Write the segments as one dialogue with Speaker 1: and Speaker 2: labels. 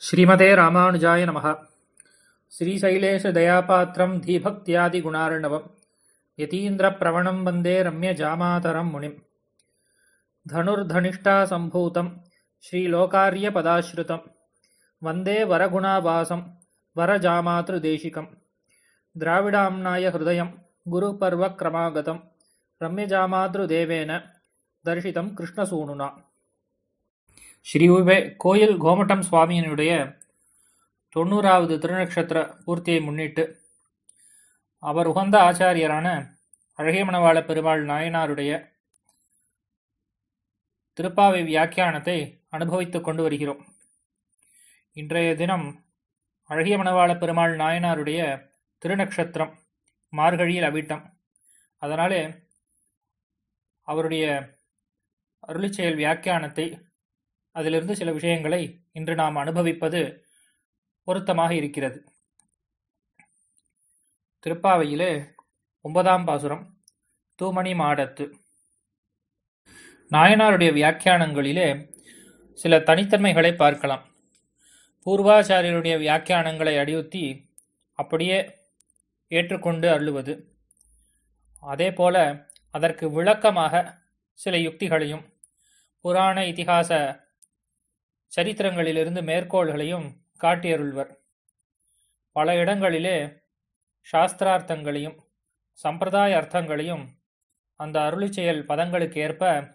Speaker 1: ஸ்ரீமதே ராமானுஜாய நம. ஸ்ரீசைலேஷ தயாபாத்திரம் தீபக்தியாதி குணார்ணவம். யதீந்திர பிரவணம் வந்தே ரம்ய ஜாமாதரம் முனிம். தனுர்தனிஷ்டா சம்பூதம். ஸ்ரீலோகாரிய பதாஸ்ருதம். வந்தே வரகுணாபாசம் வரஜாமாதிருதேசிகம் திராவிடாம்னாய ஹிருதயம். குருபர்வக்ரமாகதம் ரம்யஜாமாதிருதேவேன தர்ஷிதம் கிருஷ்ணசூனுனா ஸ்ரீ உபே கோயில் கோமட்டம் சுவாமியினுடைய தொண்ணூறாவது திருநக்ஷத்திர பூர்த்தியை முன்னிட்டு அவர் உகந்த ஆச்சாரியரான அழகியமணவாள பெருமாள் நாயனாருடைய திருப்பாவை வியாக்கியானத்தை அனுபவித்துக் கொண்டு வருகிறோம். இன்றைய தினம் அழகியமணவாள பெருமாள் நாயனாருடைய திருநக்ஷத்திரம் மார்கழியில் அவிட்டம். அதனாலே அவருடைய அருளிச்செயல் வியாக்கியானத்தை அதிலிருந்து சில விஷயங்களை இன்று நாம் அனுபவிப்பது பொருத்தமாக இருக்கிறது. திருப்பாவையிலே ஒன்பதாம் பாசுரம் தூமணி மாடத்து. நாயனாருடைய வியாக்கியானங்களிலே சில தனித்தன்மைகளை பார்க்கலாம். பூர்வாச்சாரியருடைய வியாக்கியானங்களை அடியுத்தி அப்படியே ஏற்றுக்கொண்டு அருளுவது. அதேபோல அதற்கு விளக்கமாக சில யுக்திகளையும் புராண இதிகாச சரித்திரங்களிலிருந்து மேற்கோள்களையும் காட்டியருள்வர். பல இடங்களிலே சாஸ்திரார்த்தங்களையும் சம்பிரதாய அர்த்தங்களையும் அந்த அருளிச்செயல் பதங்களுக்கு ஏற்ப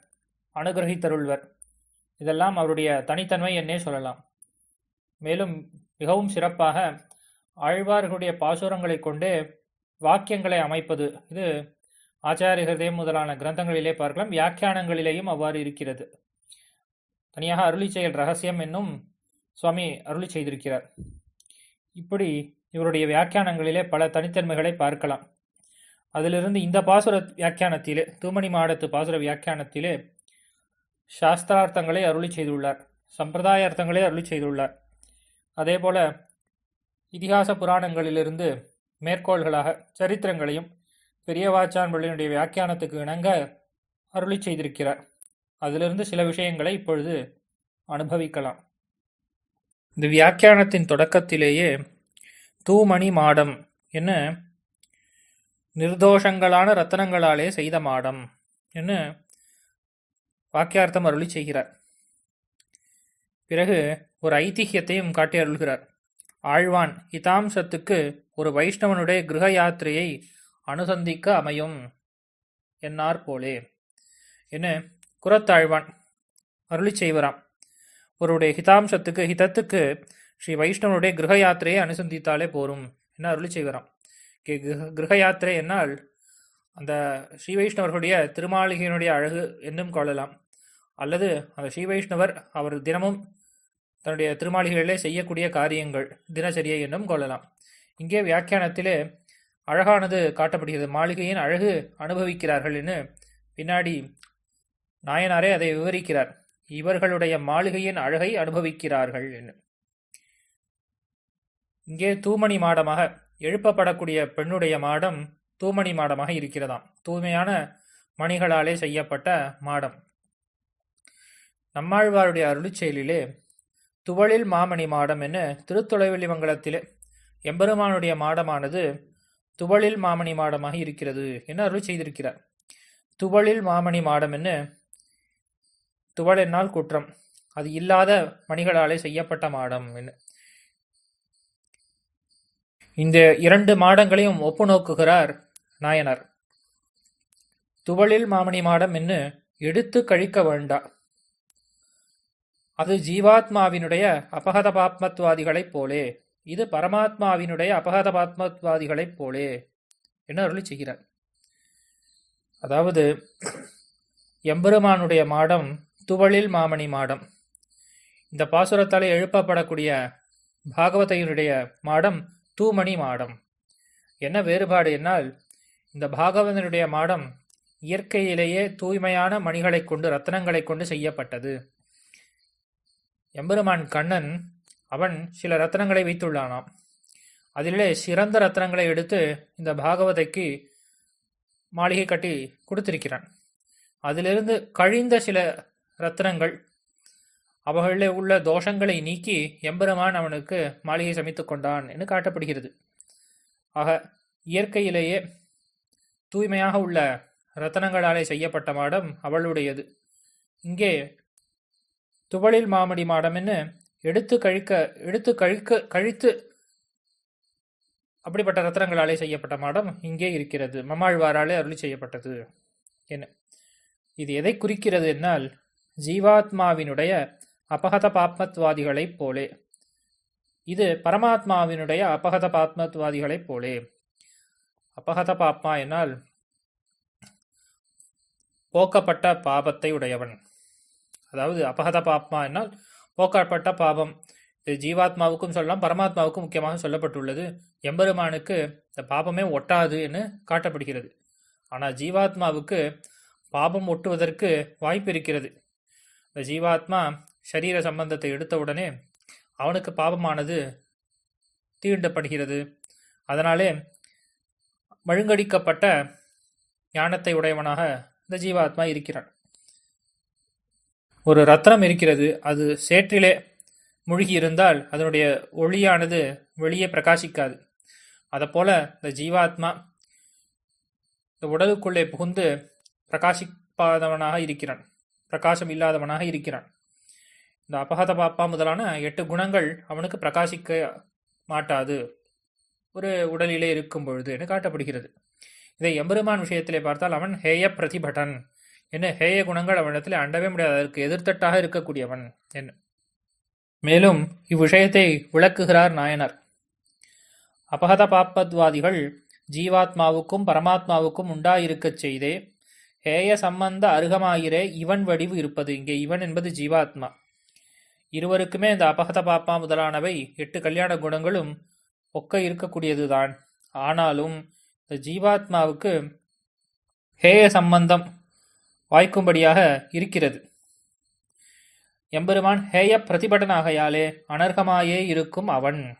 Speaker 1: அனுகிரகித்தருள்வர். இதெல்லாம் அவருடைய தனித்தன்மை என்னே சொல்லலாம். மேலும் மிகவும் சிறப்பாக ஆழ்வார்களுடைய பாசுரங்களை கொண்டே வாக்கியங்களை அமைப்பது. இது ஆச்சாரிய ஹிருதயம் முதலான கிரந்தங்களிலே பார்க்கலாம். வியாக்கியானங்களிலேயும் அவ்வாறு இருக்கிறது. தனியாக அருளி செயல் ரகசியம் என்னும் சுவாமி அருளி செய்திருக்கிறார். இப்படி இவருடைய வியாக்கியானங்களிலே பல தனித்தன்மைகளை பார்க்கலாம். அதிலிருந்து இந்த பாசுர வியாக்கியானத்திலே தூமணி மாடத்து பாசுர வியாக்கியானத்திலே சாஸ்திரார்த்தங்களை அருளி செய்துள்ளார். சம்பிரதாய அர்த்தங்களை அருளி செய்துள்ளார். அதே போல இதிகாச புராணங்களிலிருந்து மேற்கோள்களாக சரித்திரங்களையும் பெரியவாச்சான் பிள்ளையினுடைய வியாக்கியானத்துக்கு இணங்க அருளி செய்திருக்கிறார். அதிலிருந்து சில விஷயங்களை இப்பொழுது அனுபவிக்கலாம். இந்த வியாக்கியானத்தின் தொடக்கத்திலேயே தூமணி மாடம் என்ன? நிர்தோஷங்களான ரத்தனங்களாலே செய்த மாடம் என்ன வாக்கியார்த்தம் அருளி செய்கிறார். பிறகு ஒரு ஐதிஹியத்தையும் காட்டி அருள்கிறார். ஆழ்வான் ஹிதாம்சத்துக்கு ஒரு வைஷ்ணவனுடைய கிரக யாத்திரையை அனுசந்திக்க அமையும். என்னார் போலே. என்ன? குரத்தாழ்வான் அருளி செய்வராம். ஒருடைய ஹிதாம்சத்துக்கு ஹிதத்துக்கு ஸ்ரீ வைஷ்ணவனுடைய கிரக யாத்திரையை அனுசந்தித்தாலே போரும் என்ன அருளி செய்வராம். கிரக யாத்திரை என்னால் அந்த ஸ்ரீ வைஷ்ணவர்களுடைய திருமாளிகையினுடைய அழகு என்னும் கொள்ளலாம். அல்லது அந்த ஸ்ரீ வைஷ்ணவர் அவர் தினமும் தன்னுடைய திருமாளிகைகளிலே செய்யக்கூடிய காரியங்கள் தினசரியை என்றும் கொள்ளலாம். இங்கே வியாக்கியானத்திலே அழகானது காட்டப்படுகிறது. மாளிகையின் அழகு அனுபவிக்கிறார்கள் என்று பின்னாடி நாயனாரே அதை விவரிக்கிறார். இவர்களுடைய மாளிகையின் அழகை அனுபவிக்கிறார்கள் இங்கே தூமணி மாடமாக எழுப்பப்படக்கூடிய பெண்ணுடைய மாடம் தூமணி மாடமாக இருக்கிறதாம். தூய்மையான மணிகளாலே செய்யப்பட்ட மாடம். நம்மாழ்வாருடைய அருளிச்செயலிலே துவளில் மாமணி மாடம் என திருத்தொலைவெளிமங்கலத்திலே எம்பெருமானுடைய மாடமானது துவளில் மாமணி மாடமாக இருக்கிறது என அருள் செய்திருக்கிறார். துவளில் மாமணி மாடம் என்ன துவள் என்னால் குற்றம். அது இல்லாத மணிகளாலே செய்யப்பட்ட மாடம். இந்த இரண்டு மாடங்களையும் ஒப்பு நோக்குகிறார் நாயனர். துவளில் மாமணி மாடம் என்று எடுத்து கழிக்க வேண்டா. அது ஜீவாத்மாவினுடைய அபகத பாத்மத்வாதிகளைப் போலே. இது பரமாத்மாவினுடைய அபகத பாத்மத்வாதிகளைப் போலே என்று அருளி செய்கிறார். அதாவது எம்பெருமானுடைய மாடம் துவளில் மாமணி மாடம். இந்த பாசுரத்தாலே எழுப்பப்படக்கூடிய பாகவதையினுடைய மாடம் தூமணி மாடம். என்ன வேறுபாடு என்னால்? இந்த பாகவதனுடைய மாடம் இயற்கையிலேயே தூய்மையான மணிகளை கொண்டு ரத்தனங்களை கொண்டு செய்யப்பட்டது. எம்பெருமான் கண்ணன் அவன் சில ரத்னங்களை வைத்துள்ளானாம். அதிலே சிறந்த ரத்னங்களை எடுத்து இந்த பாகவதைக்கு மாளிகை கட்டி கொடுத்திருக்கிறான். அதிலிருந்து கழிந்த சில ரத்னங்கள். அவர்களிலே உள்ள தோஷங்களை நீக்கி எம்பெருமான் அவனுக்கு மாளிகை சமைத்து கொண்டான் என்று காட்டப்படுகிறது. ஆக இயற்கையிலேயே தூய்மையாக உள்ள ரத்தனங்களாலே செய்யப்பட்ட மாடம் அவளுடையது. இங்கே துவளில் மாமடி மாடம் என்று எடுத்து கழிக்க எடுத்து கழிக்க கழித்து அப்படிப்பட்ட ரத்தனங்களாலே செய்யப்பட்ட மாடம் இங்கே இருக்கிறது. மமாழ்வாராலே அருளி செய்யப்பட்டது. என்ன? இது எதை குறிக்கிறது என்னால் ஜீவாத்மாவினுடைய அபகத பாப்மத்வாதிகளைப் போலே. இது பரமாத்மாவினுடைய அபகத பாப்மத்வாதிகளைப் போலே. அபகத பாப்மா என்னால் போக்கப்பட்ட பாபத்தை உடையவன். அதாவது அபகத பாப்மா என்னால் போக்கப்பட்ட பாபம். இது ஜீவாத்மாவுக்கும் சொல்லலாம் பரமாத்மாவுக்கும் முக்கியமாக சொல்லப்பட்டுள்ளது. எம்பெருமானுக்கு இந்த பாபமே ஒட்டாது என்று காட்டப்படுகிறது. ஆனால் ஜீவாத்மாவுக்கு பாபம் ஒட்டுவதற்கு வாய்ப்பு இருக்கிறது. இந்த ஜீவாத்மா சரீர சம்பந்தத்தை எடுத்தவுடனே அவனுக்கு பாபமானது தீண்டப்படுகிறது. அதனாலே மழுங்கடிக்கப்பட்ட ஞானத்தை உடையவனாக இந்த ஜீவாத்மா இருக்கிறான். ஒரு ரத்னம் இருக்கிறது. அது சேற்றிலே மூழ்கி இருந்தால் அதனுடைய ஒளியானது வெளியே பிரகாசிக்காது. அதைப்போல இந்த ஜீவாத்மா இந்த உடலுக்குள்ளே புகுந்து பிரகாசிப்பாதவனாக இருக்கிறான். பிரகாசம் இல்லாதவனாக இருக்கிறான். இந்த அபகத பாப்பா முதலான எட்டு குணங்கள் அவனுக்கு பிரகாசிக்க மாட்டாது. ஒரு உடலிலே இருக்கும் பொழுது என காட்டப்படுகிறது. இதை எம்பெருமான் விஷயத்திலே பார்த்தால் அவன் ஹேய பிரதிபடன். என்ன? ஹேய குணங்கள் அவனிடத்தில் அண்டவே முடியாது. அதற்கு எதிர்த்தட்டாக இருக்கக்கூடியவன். என்ன? மேலும் இவ்விஷயத்தை விளக்குகிறார் நாயனர். அபகத பாப்பத்வாதிகள் ஜீவாத்மாவுக்கும் பரமாத்மாவுக்கும் உண்டாயிருக்கச் செய்தே ஹேய சம்பந்த அருகமாயிரே இவன் வடிவு இருப்பது. இங்கே இவன் என்பது ஜீவாத்மா. இருவருக்குமே இந்த அபகத பாப்பா முதலானவை. எட்டு கல்யாண குணங்களும் ஒக்க இருக்கக்கூடியதுதான். ஆனாலும் இந்த ஜீவாத்மாவுக்கு ஹேய சம்பந்தம் வாய்க்கும்படியாக இருக்கிறது. எம்பெருமான் ஹேய பிரதிபடனாகையாலே அனர்கமாயே இருக்கும் அவன்.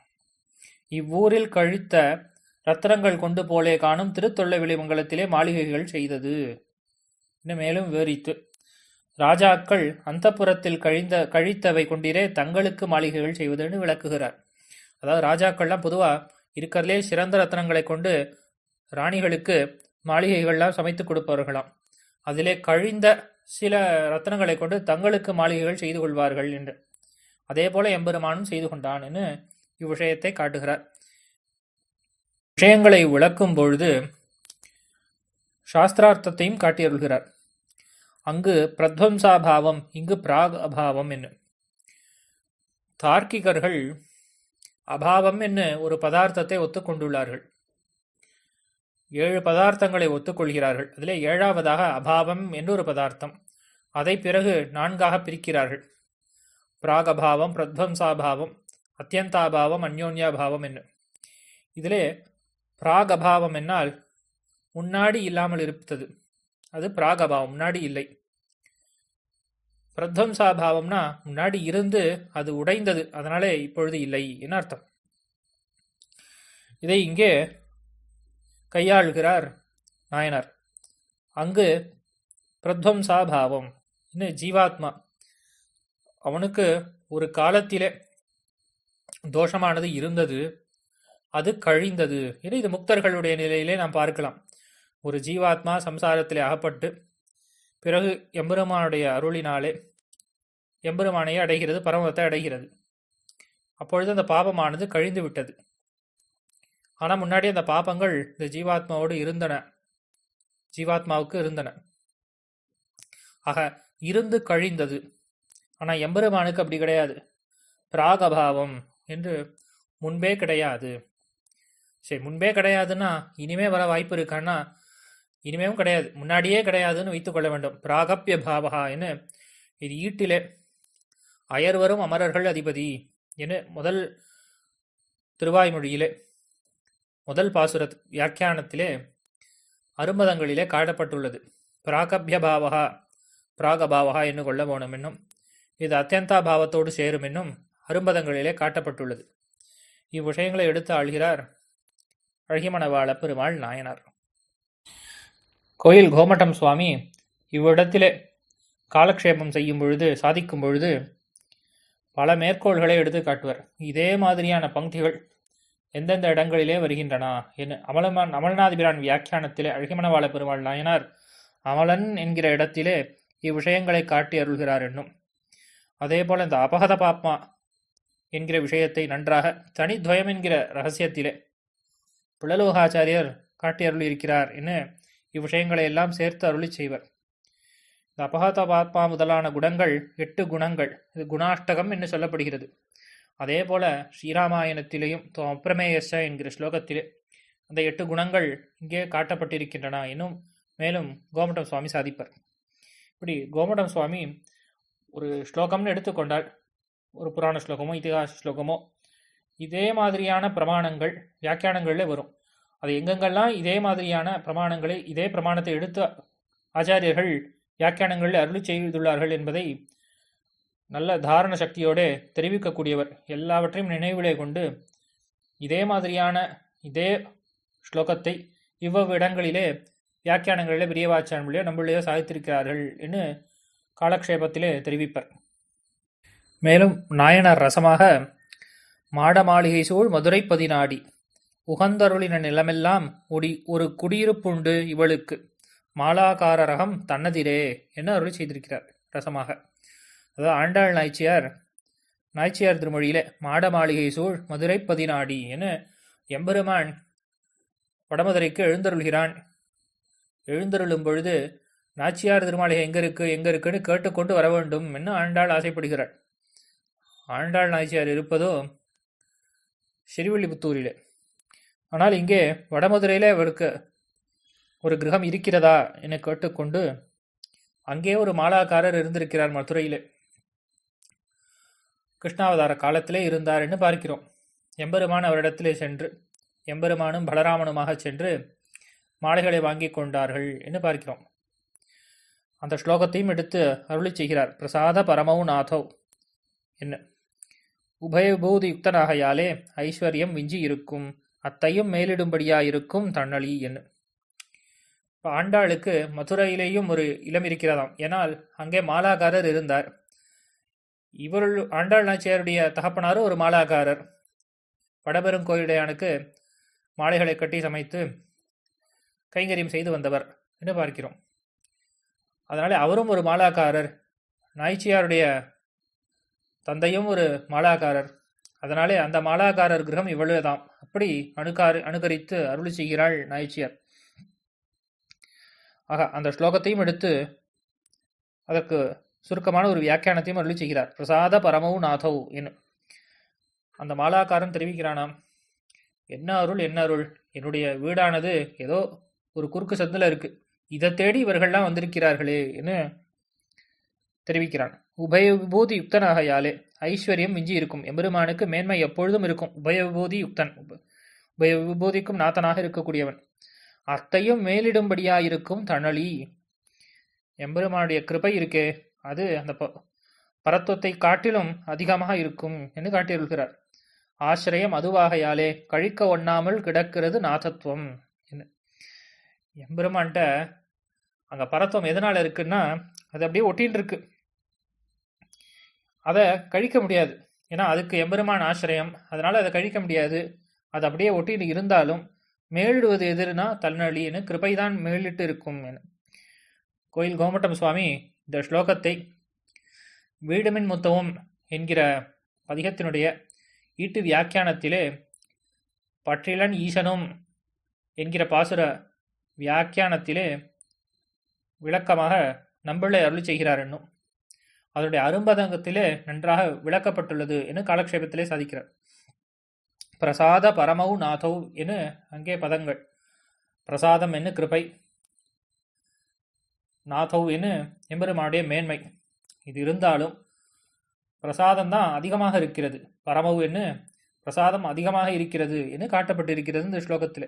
Speaker 1: இவ்வூரில் கழித்த ரத்திரங்கள் கொண்டு போலே காணும் திருத்தொல்லை விளிமங்கலத்திலே மாளிகைகள் செய்தது. இன்னும் மேலும் விவரித்து ராஜாக்கள் அந்தப்புறத்தில் கழிந்த கழித்தவை கொண்டிரே தங்களுக்கு மாளிகைகள் செய்வதுன்னு விளக்குகிறார். அதாவது ராஜாக்கள்லாம் பொதுவாக இருக்கிறதுலே சிறந்த ரத்னங்களை கொண்டு ராணிகளுக்கு மாளிகைகள்லாம் சமைத்து கொடுப்பவர்களாம். அதிலே கழிந்த சில ரத்னங்களை கொண்டு தங்களுக்கு மாளிகைகள் செய்து கொள்வார்கள் என்று. அதே போல எம்பெருமானும் செய்து கொண்டான் என்று இவ்விஷயத்தை காட்டுகிறார். விஷயங்களை விளக்கும் பொழுது சாஸ்திரார்த்தத்தையும் காட்டியருள்கிறார். அங்கு பிரத்வம்சாபாவம் இங்கு பிராக் அபாவம் என்ன தார்க்கிகர்கள் அபாவம் என்ன ஒரு பதார்த்தத்தை ஒத்துக்கொண்டுள்ளார்கள். ஏழு பதார்த்தங்களை ஒத்துக்கொள்கிறார்கள். அதிலே ஏழாவதாக அபாவம் என்றொரு பதார்த்தம். அதை பிறகு நான்காக பிரிக்கிறார்கள். பிராகபாவம் பிரத்வம்சாபாவம் அத்தியந்தாபாவம் அந்யோன்யாபாவம் என்ன இதிலே பிராகபாவம் என்னால் முன்னாடி இல்லாமல் இருப்பது. அது பிராகபாவம் முன்னாடி இல்லை. பிரத்வம்சாபாவம்னா முன்னாடி இருந்து அது உடைந்தது அதனாலே இப்பொழுது இல்லை என்ன அர்த்தம். இதை இங்கே கையாளுகிறார் நாயனார். அங்கு பிரத்வம்சாபாவம் இன்னும் ஜீவாத்மா. அவனுக்கு ஒரு காலத்திலே தோஷமானது இருந்தது அது கழிந்தது என இது முக்தர்களுடைய நிலையிலே நாம் பார்க்கலாம். ஒரு ஜீவாத்மா சம்சாரத்திலே அகப்பட்டு பிறகு எம்பெருமானுடைய அருளினாலே எம்பெருமானையே அடைகிறது பரமத்தை அடைகிறது. அப்பொழுது அந்த பாபமானது கழிந்து விட்டது. ஆனால் முன்னாடி அந்த பாபங்கள் இந்த ஜீவாத்மாவோடு இருந்தன. ஜீவாத்மாவுக்கு இருந்தன. ஆக இருந்து கழிந்தது. ஆனால் எம்பெருமானுக்கு அப்படி கிடையாது. பிராகபாவம் என்று முன்பே கிடையாது. சரி முன்பே கிடையாதுன்னா இனிமே வர வாய்ப்பு இருக்கான்னா இனிமேவும் கிடையாது. முன்னாடியே கிடையாதுன்னு வைத்துக்கொள்ள வேண்டும். பிராகப்பிய பாவகான்னு இது ஈட்டிலே அயர்வரும் அமரர்கள் அதிபதி என முதல் திருவாய்மொழியிலே முதல் பாசுர வியாக்கியானத்திலே அருமதங்களிலே காட்டப்பட்டுள்ளது. பிராகபிய பாவகா பிராகபாவகா என்று கொள்ள போனோம் என்னும் இது அத்தியந்தா பாவத்தோடு சேரும் என்னும் அரும்பதங்களிலே காட்டப்பட்டுள்ளது. இவ்விஷயங்களை எடுத்து ஆள்கிறார் அழகிமணவாள பெருமாள் நாயனார். கோயில் கோமட்டம் சுவாமி இவ்விடத்திலே காலக்ஷேபம் செய்யும் பொழுது சாதிக்கும் பொழுது பல மேற்கோள்களை எடுத்து காட்டுவர். இதே மாதிரியான பங்கிகள் எந்தெந்த இடங்களிலே வருகின்றன என அமலமான் அமல்நாதிபிரான் வியாக்கியானத்திலே அழகிமணவாள பெருமாள் நாயனார் அமலன் என்கிற இடத்திலே இவ்விஷயங்களை காட்டி அருள்கிறார் என்னும். அதே போல இந்த அபகத பாப்மா என்கிற விஷயத்தை நன்றாக தனித்வயம் என்கிற ரகசியத்திலே பிளலோகாச்சாரியர் காட்டி அருளியிருக்கிறார் என்று இவ்விஷயங்களை எல்லாம் சேர்த்து அருளி செய்வர் இந்த அபகத முதலான குணங்கள் எட்டு குணங்கள் இது குணாஷ்டகம் என்று சொல்லப்படுகிறது. அதே போல ஸ்ரீராமாயணத்திலேயும் அப்பிரமேயச என்கிற ஸ்லோகத்திலே அந்த எட்டு குணங்கள் இங்கே காட்டப்பட்டிருக்கின்றன இன்னும் மேலும் கோமட்டம் சுவாமி சாதிப்பர். இப்படி கோமட்டம் சுவாமி ஒரு ஸ்லோகம்னு எடுத்துக்கொண்டால் ஒரு புராண ஸ்லோகமோ இதிகாச ஸ்லோகமோ இதே மாதிரியான பிரமாணங்கள் வியாக்கியானங்களில் வரும். அது எங்கெங்கெல்லாம் இதே மாதிரியான பிரமாணங்களை இதே பிரமாணத்தை எடுத்து ஆச்சாரியர்கள் வியாக்கியானங்களில் அருளி செய்துள்ளார்கள் என்பதை நல்ல தாரண சக்தியோடு தெரிவிக்கக்கூடியவர். எல்லாவற்றையும் நினைவிலே கொண்டு இதே மாதிரியான இதே ஸ்லோகத்தை இவ்வளவு இடங்களிலே வியாக்கியானங்களிலே பிரியவாச்சான்களே நம்மளையோ சாதித்திருக்கிறார்கள் என்று காலக்ஷேபத்திலே தெரிவிப்பர். மேலும் நாயனார் ரசமாக மாட மாளிகை சூழ் மதுரை பதினாடி உகந்தருளின நிலமெல்லாம் ஒடி ஒரு குடியிருப்புண்டு இவளுக்கு. மாலாகார ரகம் தன்னதிரே என அருள் செய்திருக்கிறார் ரசமாக. அதாவது ஆண்டாள் நாய்ச்சியார் நாய்ச்சியார் திருமொழியிலே மாட மாளிகை சூழ் மதுரை பதினாடி என எம்பெருமான் வடமதுரைக்கு எழுந்தருள்கிறான். எழுந்தருளும் பொழுது நாச்சியார் திருமாளிகை எங்க இருக்கு எங்க இருக்குன்னு கேட்டுக்கொண்டு வர வேண்டும் என்று ஆண்டாள் ஆசைப்படுகிறாள். ஆண்டாள் நாச்சியார் இருப்பதோ ஸ்ரீவில்லிபுத்தூரிலே ஆனால் இங்கே வடமதுரையிலே அவருக்கு ஒரு கிரகம் இருக்கிறதா என கேட்டுக்கொண்டு அங்கே ஒரு மாலாக்காரர் இருந்திருக்கிறார் மதுரையிலே. கிருஷ்ணாவதார காலத்திலே இருந்தார் என்று பார்க்கிறோம். எம்பெருமான் அவரிடத்திலே சென்று எம்பெருமானும் பலராமனுமாக சென்று மாலைகளை வாங்கி கொண்டார்கள் என்று பார்க்கிறோம். அந்த ஸ்லோகத்தையும் எடுத்து அருளி செய்கிறார். பிரசாத பரமௌ நாதோ என்ன? உபயபூதி யுக்தனாகையாலே ஐஸ்வர்யம் விஞ்சி இருக்கும். அத்தையும் மேலிடும்படியாயிருக்கும் தன்னழி என்ன இப்போ ஆண்டாளுக்கு மதுரையிலேயும் ஒரு இளம் இருக்கிறதாம். ஏனால் அங்கே மாலாக்காரர் இருந்தார். இவருள் ஆண்டாள் நாச்சியாருடைய தகப்பனாரும் ஒரு மாலாக்காரர் வடபெருங்கோயிலையானுக்கு மாலைகளை கட்டி சமைத்து கைங்கரியம் செய்து வந்தவர் என்று பார்க்கிறோம். அதனாலே அவரும் ஒரு மாலாக்காரர் நாய்ச்சியாருடைய தந்தையும் ஒரு மாலாக்காரர் அதனாலே அந்த மாலாக்காரர் கிரகம் இவ்வளவுதாம் அப்படி அணுகாரு அனுகரித்து அருளி செய்கிறாள் நாய்ச்சியார் ஆக அந்த ஸ்லோகத்தையும் எடுத்து அதற்கு சுருக்கமான ஒரு வியாக்கியானத்தையும் அருளி செய்கிறார். பிரசாத பரமவு நாதௌ என்ன அந்த மாலாக்காரன் தெரிவிக்கிறானாம் என்ன அருள் என்ன அருள்? என்னுடைய வீடானது ஏதோ ஒரு குறுக்கு சந்தில் இருக்கு. இதை தேடி இவர்கள்லாம் வந்திருக்கிறார்களே என்று தெரிவிக்கிறான். உபய விபூதி யுக்தனாகையாலே ஐஸ்வர்யம் மிஞ்சி இருக்கும். எம்பெருமானுக்கு மேன்மை எப்பொழுதும் இருக்கும். உபயவிபூதி யுக்தன் உபய விபூதிக்கும் நாத்தனாக இருக்கக்கூடியவன். அத்தையும் மேலிடும்படியாயிருக்கும் தணலி எம்பெருமானுடைய கிருபை இருக்கே. அது அந்த பரத்துவத்தை காட்டிலும் அதிகமாக இருக்கும் என்று காட்டியிருக்கிறார். ஆசிரியம் அதுவாகையாலே கழிக்க ஒண்ணாமல் கிடக்கிறது நாதத்துவம். எம்பெருமான்ட்ட அங்கே பரத்துவம் எதனால் இருக்குன்னா அது அப்படியே ஒட்டின்னு இருக்கு அதை கழிக்க முடியாது. ஏன்னா அதுக்கு எம்பெருமான் ஆசிரியம். அதனால் அதை கழிக்க முடியாது. அது அப்படியே ஒட்டிட்டு இருந்தாலும் மேலிடுவது எதிர்னா தல்நழின்னு கிருபைதான் மேலிட்டு இருக்கும் என. கோயில் கோமட்டம் சுவாமி இந்த ஸ்லோகத்தை வீடுமின் முத்தவும் என்கிற பதிகத்தினுடைய ஈட்டு வியாக்கியானத்திலே பற்றிலன் ஈசனும் என்கிற பாசுர வியாக்கியானத்திலே விளக்கமாக நம்பளை அருள் செய்கிறார் என்னும். அதனுடைய அரும்பதங்கத்திலே நன்றாக விளக்கப்பட்டுள்ளது என காலக்ஷேபத்திலே சாதிக்கிறார். பிரசாத பரமௌ நாதௌ என அங்கே பதங்கள். பிரசாதம் என்ன கிருபை? நாதௌ என எம்பெருமானுடைய மேன்மை. இது இருந்தாலும் பிரசாதம் தான் அதிகமாக இருக்கிறது. பரமவு என்ன பிரசாதம் அதிகமாக இருக்கிறது என்று காட்டப்பட்டிருக்கிறது இந்த ஸ்லோகத்தில்.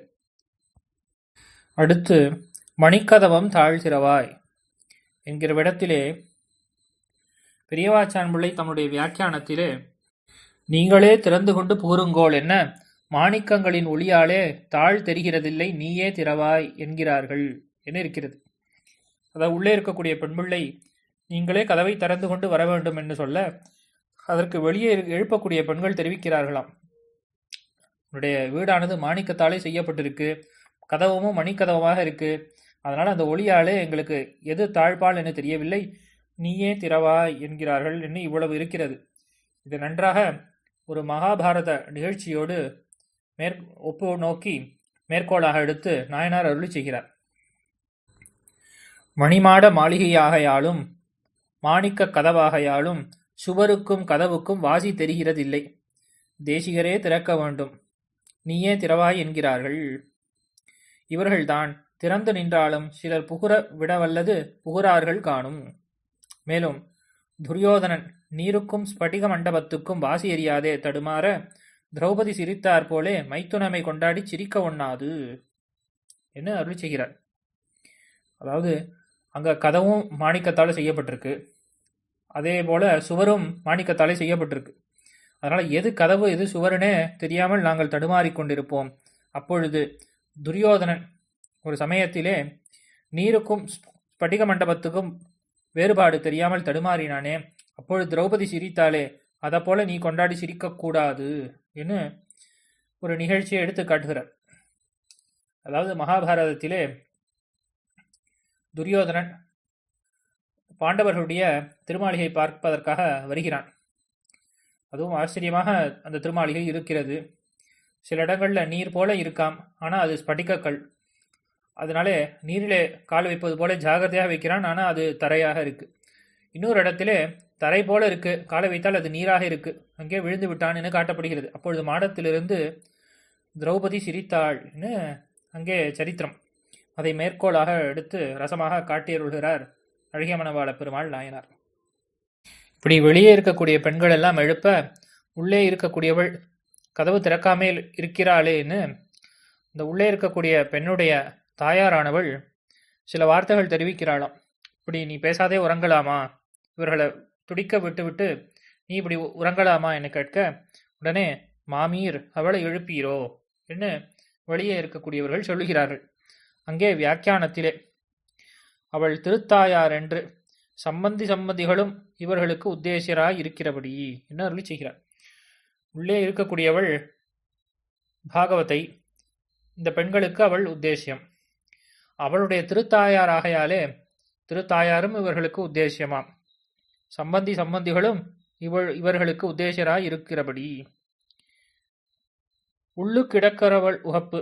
Speaker 1: அடுத்து மணிக்கதவம் தாழ்கிறவாய் என்கிற விடத்திலே பெரியவாச்சான்பிள்ளை தன்னுடைய தம்முடைய வியாக்கியானத்திலே நீங்களே திறந்து கொண்டு புகுருங்கோள் என்ன? மாணிக்கங்களின் ஒளியாலே தாழ் தெரிகிறதில்லை நீயே திறவாய் என்கிறார்கள் என இருக்கிறது. அதாவது உள்ளே இருக்கக்கூடிய பெண்பிள்ளை நீங்களே கதவை திறந்து கொண்டு வர வேண்டும் என்று சொல்ல அதற்கு வெளியே எழுப்பக்கூடிய பெண்கள் தெரிவிக்கிறார்களாம். உன்னுடைய வீடானது மாணிக்கத்தாலே செய்யப்பட்டிருக்கு கதவமும் மணிக்கதவமாக இருக்கு. அதனால் அந்த ஒளியாலே எங்களுக்கு எது தாழ்பால் என தெரியவில்லை நீயே திறவாய் என்கிறார்கள் என்று இவ்வளவு இருக்கிறது. இது நன்றாக ஒரு மகாபாரத நிகழ்ச்சியோடு மேற் ஒப்பு நோக்கி மேற்கோளாக எடுத்து நாயனார் அருளி செய்கிறார். மணிமாட மாளிகையாகையாலும் மாணிக்க கதவாகையாலும் சுவருக்கும் கதவுக்கும் வாசி தெரிகிறதில்லை. தேசிகரே திறக்க வேண்டும். நீயே திறவாய் என்கிறார்கள். இவர்கள்தான் திறந்து நின்றாலும் சிலர் புகுர விடவல்லது புகுறார்கள் காணும். மேலும் துரியோதனன் நீருக்கும் ஸ்படிக மண்டபத்துக்கும் வாசி எறியாதே தடுமாற திரௌபதி சிரித்தார் போலே மைத்துனமை கொண்டாடி சிரிக்க ஒண்ணாது. என்று அருள் செய்கிறார்? அதாவது அங்க கதவும் மாணிக்கத்தால் செய்யப்பட்டிருக்கு. அதே போல சுவரும் மாணிக்கத்தாலே செய்யப்பட்டிருக்கு. அதனால் எது கதவு எது சுவருனே தெரியாமல் நாங்கள் தடுமாறிக்கொண்டிருப்போம் அப்பொழுது துரியோதனன் ஒரு சமயத்திலே நீருக்கும் ஸ்படிக மண்டபத்துக்கும் வேறுபாடு தெரியாமல் தடுமாறினானே. அப்பொழுது திரௌபதி சிரித்தாலே அதை போல நீ கொண்டாடி சிரிக்கக்கூடாது என்று ஒரு நிகழ்ச்சியை எடுத்து காட்டுகிறார். அதாவது மகாபாரதத்திலே துரியோதனன் பாண்டவர்களுடைய திருமாளிகை பார்ப்பதற்காக வருகிறான். அதுவும் ஆச்சரியமாக அந்த திருமாளிகை இருக்கிறது. சில இடங்களில் நீர் போல இருக்காம். ஆனால் அது ஸ்படிகக்கல். அதனாலே நீரிலே கால் வைப்பது போல ஜாகிரதையாக வைக்கிறான். ஆனால் அது தரையாக இருக்கு. இன்னொரு இடத்துல தரை போல இருக்கு. காலை வைத்தால் அது நீராக இருக்கு. அங்கே விழுந்து விட்டான் என்று காட்டப்படுகிறது. அப்பொழுது மாடத்திலிருந்து திரௌபதி சிரித்தாள்னு அங்கே சரித்திரம். அதை மேற்கோளாக எடுத்து ரசமாக காட்டியருள்கிறார் அழகியமனவாள பெருமாள் நாயனார். இப்படி வெளியே இருக்கக்கூடிய பெண்கள் எல்லாம் எழுப்ப உள்ளே இருக்கக்கூடியவள் கதவு திறக்காமல் இருக்கிறாளேன்னு இந்த உள்ளே இருக்கக்கூடிய பெண்ணுடைய தாயாரானவள் சில வார்த்தைகள் தெரிவிக்கிறாளாம். இப்படி நீ பேசாதே உறங்கலாமா? இவர்களை துடிக்க விட்டுவிட்டு நீ இப்படி உ- உறங்கலாமா? என கேட்க உடனே மாமீர் அவளை எழுப்பீரோ? என்று வெளியே இருக்கக்கூடியவர்கள் சொல்லுகிறார்கள். அங்கே வியாக்கியானத்திலே அவள் திருத்தாயார் என்று சம்பந்தி சம்பந்திகளும் இவர்களுக்கு உத்தேசியராய் இருக்கிறபடி என்று அருளி செய்கிறார். உள்ளே இருக்கக்கூடியவள் பாகவதை இந்த பெண்களுக்கு அவள் உத்தேசியம். அவளுடைய திருத்தாயார் ஆகையாலே திருத்தாயாரும் இவர்களுக்கு உத்தேசியமாம். சம்பந்தி சம்பந்திகளும் இவள் இவர்களுக்கு உத்தேசியராய் இருக்கிறபடி. உள்ளு கிடக்கிறவள் உகப்பு.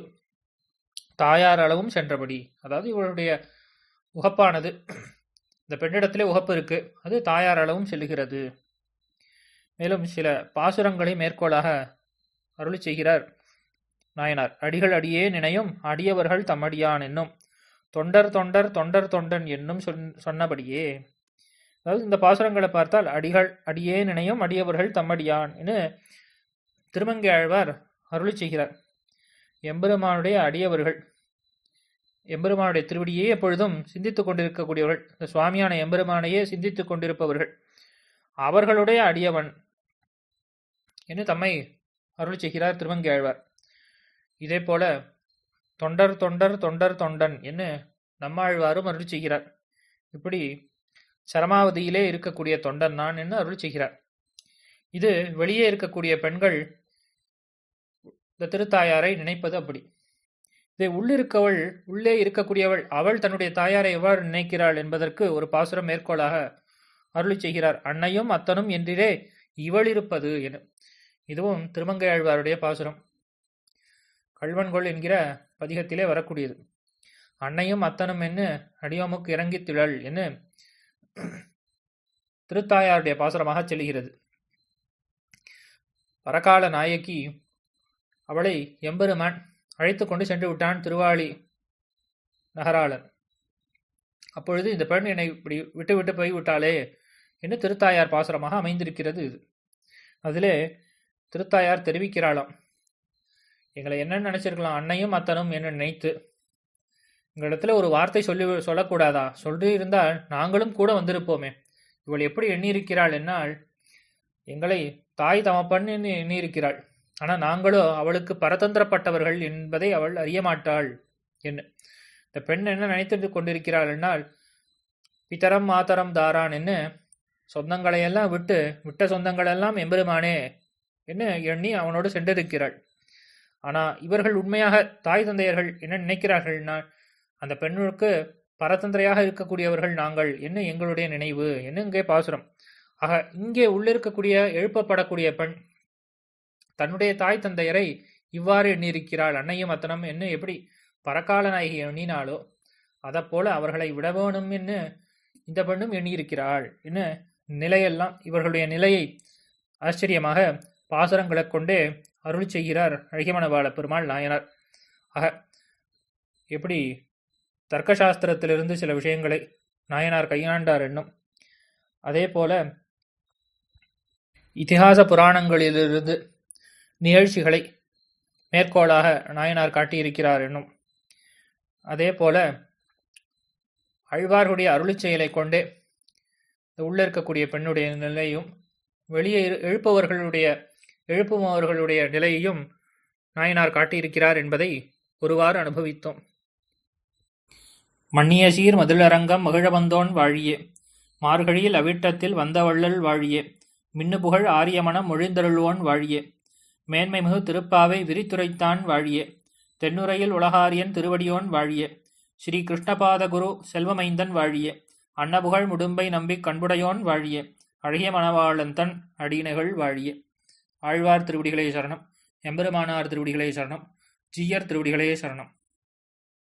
Speaker 1: தாயார் அளவும் சென்றபடி. அதாவது இவளுடைய உகப்பானது. இந்த பெண்ணிடத்திலே உகப்பு இருக்கு. அது தாயார் அளவும் செல்லுகிறது. மேலும் சில பாசுரங்களை மேற்கோளாக அருளி செய்கிறார். நாயனார் அடிகள் அடியே நினையும் அடியவர்கள் தம்மடியான் என்னும் தொண்டர் தொண்டர் தொண்டர் தொண்டன் என்னும் சொன் சொன்னபடியே. அதாவது இந்த பாசுரங்களை பார்த்தால் அடிகள் அடியே நினையும் அடியவர்கள் தம்மடியான் என்று திருமங்கை ஆழ்வார் அருளி செய்கிறார். எம்பெருமானுடைய அடியவர்கள். எம்பெருமானுடைய திருவடியே எப்பொழுதும் சிந்தித்துக் கொண்டிருக்கக்கூடியவர்கள். இந்த சுவாமியான எம்பெருமானையே சிந்தித்துக் கொண்டிருப்பவர்கள். அவர்களுடைய அடியவன் என்று தம்மை அருள் செய்கிறார் திருமங்கை ஆழ்வார். இதே போல தொண்டர் தொண்டர் தொண்டர் தொண்டன் என்று நம்மாழ்வாரும் அருள் செய்கிறார். இப்படி சரமாவதியிலே இருக்கக்கூடிய தொண்டன் நான் என்று அருள் செய்கிறார். இது வெளியே இருக்கக்கூடிய பெண்கள் இந்த திருத்தாயாரை நினைப்பது அப்படி. இதை உள்ளிருக்கவள் உள்ளே இருக்கக்கூடியவள் அவள் தன்னுடைய தாயாரை எவ்வாறு நினைக்கிறாள் என்பதற்கு ஒரு பாசுரம் மேற்கோளாக அருளி செய்கிறார். அன்னையும் அத்தனும் என்றிலே இவள் இருப்பது என. இதுவும் திருமங்கை ஆழ்வாருடைய பாசுரம். கல்வன்கொள் என்கிற பதிகத்திலே வரக்கூடியது. அன்னையும் அத்தனும் என்று அடியோமுக்கு இறங்கி திழல் என்று திருத்தாயாருடைய பாசுரமாக செல்கிறது பரகால நாயகி அவளை எம்பெருமான் அழைத்து கொண்டு சென்று விட்டான் திருவாளி நகராளன். அப்பொழுது இந்த பெண் என்னை இப்படி விட்டு விட்டு போய் என்று திருத்தாயார் பாசுரமாக அமைந்திருக்கிறது இது. அதிலே திருத்தாயார் தெரிவிக்கிறாளாம். எங்களை என்னன்னு நினைச்சிருக்கலாம். அன்னையும் அத்தனும் என்ன நினைத்து. எங்களிடத்துல ஒரு வார்த்தை சொல்லி சொல்லக்கூடாதா? சொல்லி இருந்தால் நாங்களும் கூட வந்திருப்போமே. இவள் எப்படி எண்ணியிருக்கிறாள் என்னால் எங்களை தாய் தமப்பன் என்று எண்ணியிருக்கிறாள். ஆனால் நாங்களோ அவளுக்கு பரதந்திரப்பட்டவர்கள் என்பதை அவள் அறிய மாட்டாள். என்ன இந்த பெண் என்ன நினைத்து கொண்டிருக்கிறாள் என்னால் பிதரம் மாத்தரம் தாரான் என்ன சொந்தங்களையெல்லாம் விட்டு விட்ட சொந்தங்களெல்லாம் எம்பெருமானே என்று எண்ணி அவனோடு சென்றிருக்கிறாள். ஆனால் இவர்கள் உண்மையாக தாய் தந்தையர்கள் என்ன நினைக்கிறார்கள்னா அந்த பெண்ணுக்கு பரதந்திரையாக இருக்கக்கூடியவர்கள் நாங்கள் என்ன எங்களுடைய நினைவு? என்ன இங்கே பாசுரம்? ஆக இங்கே உள்ளிருக்கக்கூடிய எழுப்பப்படக்கூடிய பெண் தன்னுடைய தாய் தந்தையரை இவ்வாறு எண்ணியிருக்கிறாள். அன்னையும் அத்தனம் என்ன எப்படி பரக்கால நாயகி எண்ணினாலோ அதைப்போல அவர்களை விட வேணும் என்று இந்த பெண்ணும் எண்ணியிருக்கிறாள். என்ன நிலையெல்லாம் இவர்களுடைய நிலையை ஆச்சரியமாக பாசுரங்களை கொண்டே அருள் செய்கிறார். அழகிமணவாள பெருமாள் நாயனார். ஆக எப்படி தர்க்கசாஸ்திரத்திலிருந்து சில விஷயங்களை நாயனார் கையாண்டார் என்னும் அதே போல இதிகாச புராணங்களிலிருந்து நிகழ்ச்சிகளை மேற்கோளாக நாயனார் காட்டியிருக்கிறார் என்னும் அதே போல அழ்வார்களுடைய அருளிச் செயலை கொண்டே உள்ளே இருக்கக்கூடிய பெண்ணுடைய நிலையும் வெளியே இரு- எழுப்பவர்களுடைய எழுப்புபவர்களுடைய நிலையையும் நாயனார் காட்டியிருக்கிறார் என்பதை ஒருவாறு அனுபவித்தோம். மன்னிய சீர் மதிலரங்கம் மகிழவந்தோன் வாழியே. மார்கழியில் அவிட்டத்தில் வந்தவள்ளல் வாழியே. மின்னு புகழ் ஆரியமனம் மொழிந்தருள்வோன் வாழியே. மேன்மைமிகு திருப்பாவை விரித்துரைத்தான் வாழியே. தென்னுரையில் உலகாரியன் திருவடியோன் வாழியே. ஸ்ரீ கிருஷ்ணபாத குரு செல்வமைந்தன் வாழியே. அன்னபுகழ் முடும்பை நம்பிக் கண்புடையோன் வாழியே. அழகிய மணவாளந்தன் அடியினைகள் வாழியே. ஆழ்வார் திருவடிகளே சரணம் எம்பெருமானார் திருவடிகளே சரணம் ஜீயர் திருவடிகளே சரணம்.